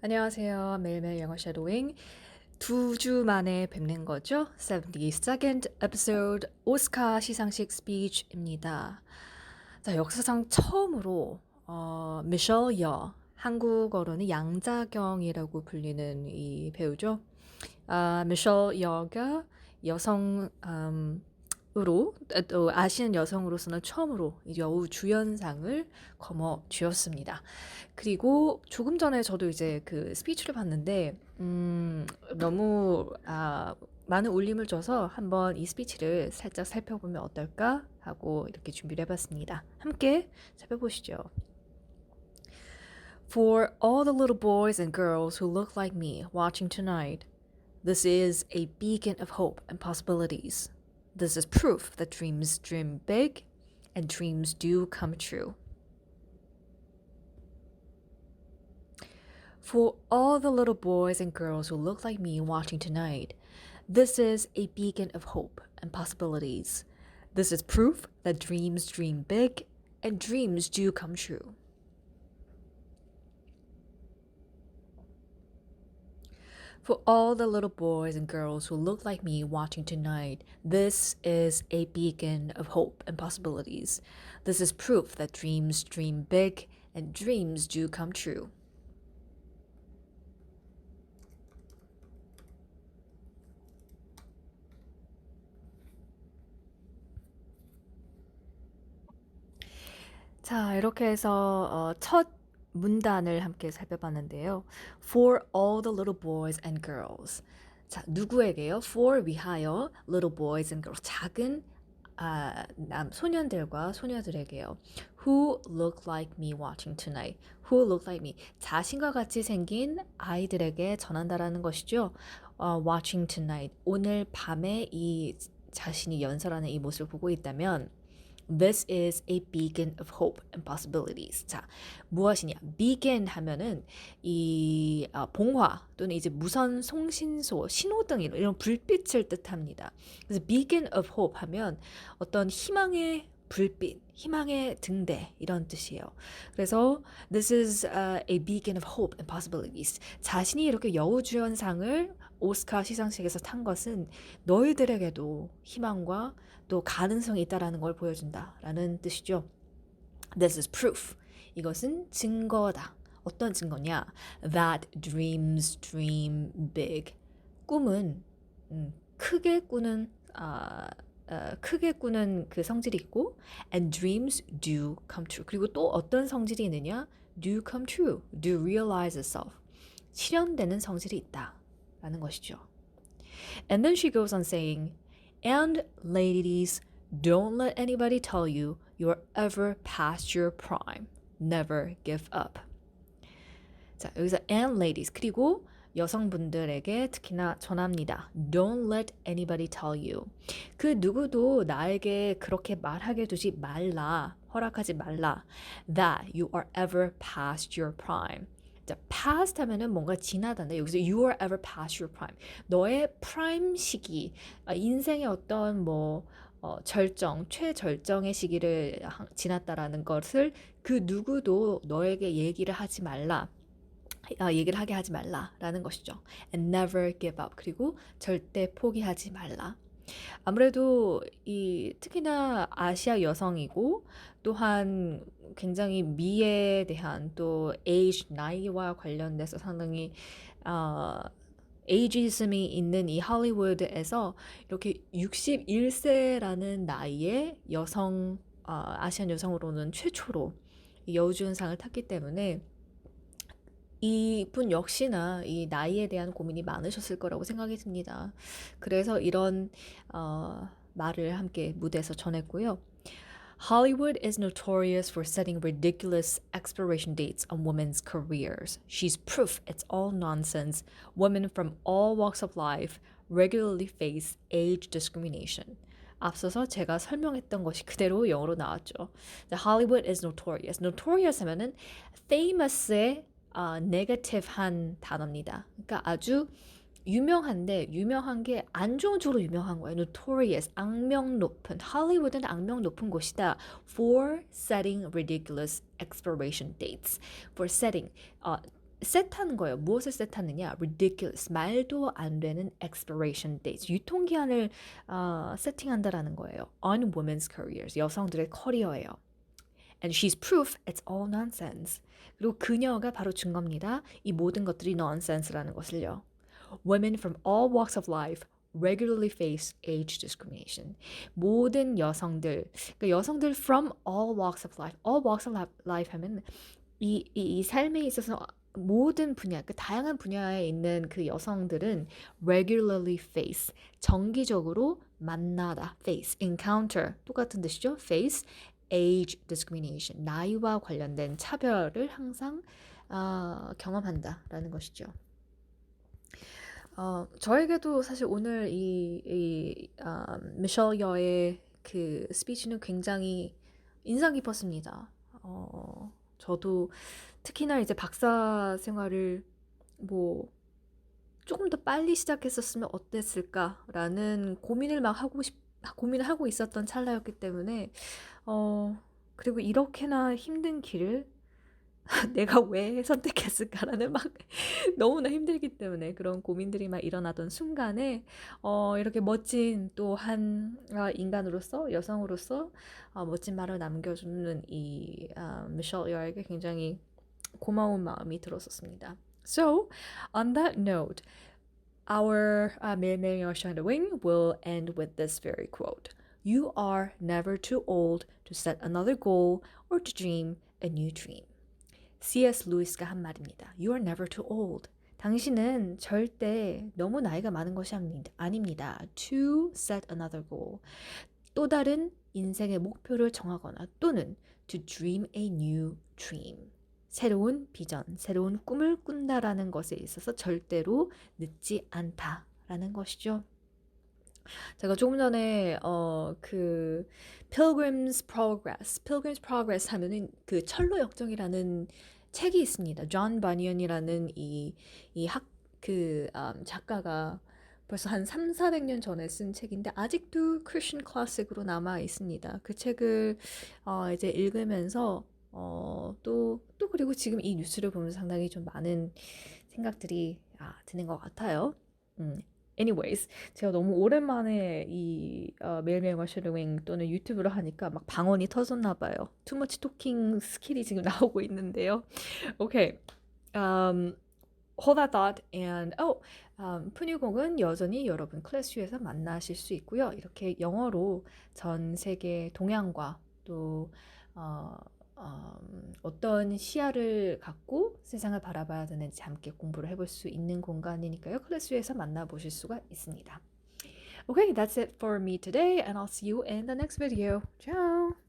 안녕하세요. 매일매일 영어 쉐도잉. 두 주 만에 뵙는 거죠. 72nd episode 오스카 시상식 스피치입니다. 자, 역사상 처음으로 어, 미셸 여, 한국어로는 양자경이라고 불리는 이 배우죠. 아, 미셸 여가 여성 음, 으로 또 아시안 여성으로서는 처음으로 여우 주연상을 거머 쥐었습니다. 그리고 조금 전에 저도 이제 그 스피치를 봤는데 음, 너무 아, 많은 울림을 줘서 한번 이 스피치를 살짝 살펴보면 어떨까 하고 이렇게 준비를 해봤습니다. 함께 살펴보시죠. For all the little boys and girls who look like me watching tonight, this is a beacon of hope and possibilities. This is proof that dreams dream big and dreams do come true. For all the little boys and girls who look like me watching tonight, this is a beacon of hope and possibilities. This is proof that dreams dream big and dreams do come true. For all the little boys and girls who look like me watching tonight, this is a beacon of hope and possibilities. This is proof that dreams dream big and dreams do come true. 자, 이렇게 해서 어, 첫 문단을 함께 살펴봤는데요. For all the little boys and girls. 자, 누구에게요? For 위하여 little boys and girls. 작은 아, 남 소년들과 소녀들에게요. Who look like me watching tonight. Who look like me. 자신과 같이 생긴 아이들에게 전한다라는 것이죠. 어, watching tonight. 오늘 밤에 이 자신이 연설하는 이 모습을 보고 있다면 This is a beacon of hope and possibilities. 자, 무엇이냐? beacon 하면은 이 어, 봉화 또는 이제 무선 송신소, 신호등 이런 불빛을 뜻합니다. 그래서 beacon of hope 하면 어떤 희망의 불빛, 희망의 등대 이런 뜻이에요. 그래서 this is uh, a beacon of hope and possibilities. 자신이 이렇게 여우주연상을 오스카 시상식에서 탄 것은 너희들에게도 희망과 또 가능성이 있다라는 걸 보여준다라는 뜻이죠. This is proof. 이것은 증거다. 어떤 증거냐? That dreams dream big. 꿈은 음, 크게 꾸는 아, 어, 크게 꾸는 그 성질이 있고 and dreams do come true. 그리고 또 어떤 성질이 있느냐? do come true. do realize itself. 실현되는 성질이 있다 라는 것이죠. And then she goes on saying And ladies, don't let anybody tell you you're ever past your prime. Never give up. 자, 여기서 and ladies 그리고 여성분들에게 특히나 전합니다. Don't let anybody tell you. 그 누구도 나에게 그렇게 말하게 두지 말라. 허락하지 말라. That you are ever past your prime. 자, past 하면은 뭔가 지나다인데 여기서 you are ever past your prime. 너의 프라임 시기, 인생의 어떤 뭐 어, 절정, 최절정의 시기를 지났다라는 것을 그 누구도 너에게 얘기를 하지 말라. 아, 얘기를 하게 하지 말라라는 것이죠. And never give up. 그리고 절대 포기하지 말라. 아무래도 이 특히나 아시아 여성이고 또한 굉장히 미에 대한 또 age 나이와 관련돼서 상당히 어, 에이지즘이 있는 이 할리우드에서 이렇게 61세라는 나이에 여성 어, 아시안 여성으로는 최초로 여우주연상을 탔기 때문에 이분 역시나 이 나이에 대한 고민이 많으셨을 거라고 생각이 듭니다. 그래서 이런 어, 말을 함께 무대에서 전했고요. Hollywood is notorious for setting ridiculous expiration dates on women's careers. She's proof it's all nonsense. Women from all walks of life regularly face age discrimination. 앞서서 제가 설명했던 것이 그대로 영어로 나왔죠. The Hollywood is notorious. Notorious 하면은 famous의 어, negative한 단어입니다. 그러니까 아주 유명한데 유명한 게 안 좋은 쪽으로 유명한 거예요. notorious 악명 높은 할리우드는 악명 높은 곳이다. for setting ridiculous expiration dates. for setting 어, 셋하는 거예요. 무엇을 셋하느냐? ridiculous. 말도 안 되는 expiration dates. 유통기한을 어, 세팅한다라는 거예요. on women's careers. 여성들의 커리어예요. And she's proof it's all nonsense. 그리고 그녀가 바로 증거입니다. 이 모든 것들이 nonsense라는 것을요. Women from all walks of life regularly face age discrimination. 모든 여성들, 그러니까 여성들 from all walks of life, all walks of life 하면 이, 이, 이 삶에 있어서 모든 분야, 그 다양한 분야에 있는 그 여성들은 regularly face, 정기적으로 만나다, face, encounter, 똑같은 뜻이죠. face, age discrimination, 나이와 관련된 차별을 항상 어, 경험한다라는 것이죠. 어, 저에게도 사실 오늘 이, 이 어, 미셸 여의 그 스피치는 굉장히 인상 깊었습니다. 어, 저도 특히나 이제 박사 생활을 뭐 조금 더 빨리 시작했었으면 어땠을까라는 고민을 막 하고 싶 고민을 하고 있었던 찰나였기 때문에 어 그리고 이렇게나 힘든 길을 내가 왜 선택했을까라는 막 너무나 힘들기 때문에 그런 고민들이 막 일어나던 순간에 어, 이렇게 멋진 또 한 인간으로서 여성으로서 어, 멋진 말을 남겨주는 이 어, 미셸 여에게 굉장히 고마운 마음이 들었었습니다. So, on that note, our uh, 매일매일 영어 shadowing will end with this very quote. You are never too old to set another goal or to dream a new dream. C.S. 루이스가 한 말입니다. You are never too old. 당신은 절대 너무 나이가 많은 것이 아닙니다. To set another goal. 또 다른 인생의 목표를 정하거나 또는 to dream a new dream. 새로운 비전, 새로운 꿈을 꾼다라는 것에 있어서 절대로 늦지 않다라는 것이죠. 제가 조금 전에 어그 Pilgrim's Progress, Pilgrim's Progress 하면은 그 철로 역정이라는 책이 있습니다. 존 바니언이라는 이 이 학그 음, 작가가 벌써 한 3, 400년 전에 쓴 책인데 아직도 크리스천 클래식으로 남아 있습니다. 그 책을 어 이제 읽으면서 어또또 또 그리고 지금 이 뉴스를 보면서 상당히 좀 많은 생각들이 아, 드는 것 같아요. 음, anyways, 제가 너무 오랜만에 이 어, 매일매일 마셔링 또는 유튜브를 하니까 막 방언이 터졌나 봐요. 투머치 토킹 스킬이 지금 나오고 있는데요. Okay. Um, hold that thought and oh, um, 푸뉴공은 여전히 여러분 클래스에서 만나실 수 있고요. 이렇게 영어로 전 세계 동양과 또 어, 음, 어떤 시야를 갖고 세상을 바라봐야 되는지 함께 공부를 해볼 수 있는 공간이니까요. 클래스에서 만나보실 수가 있습니다. Okay, that's it for me today, and I'll see you in the next video. Ciao!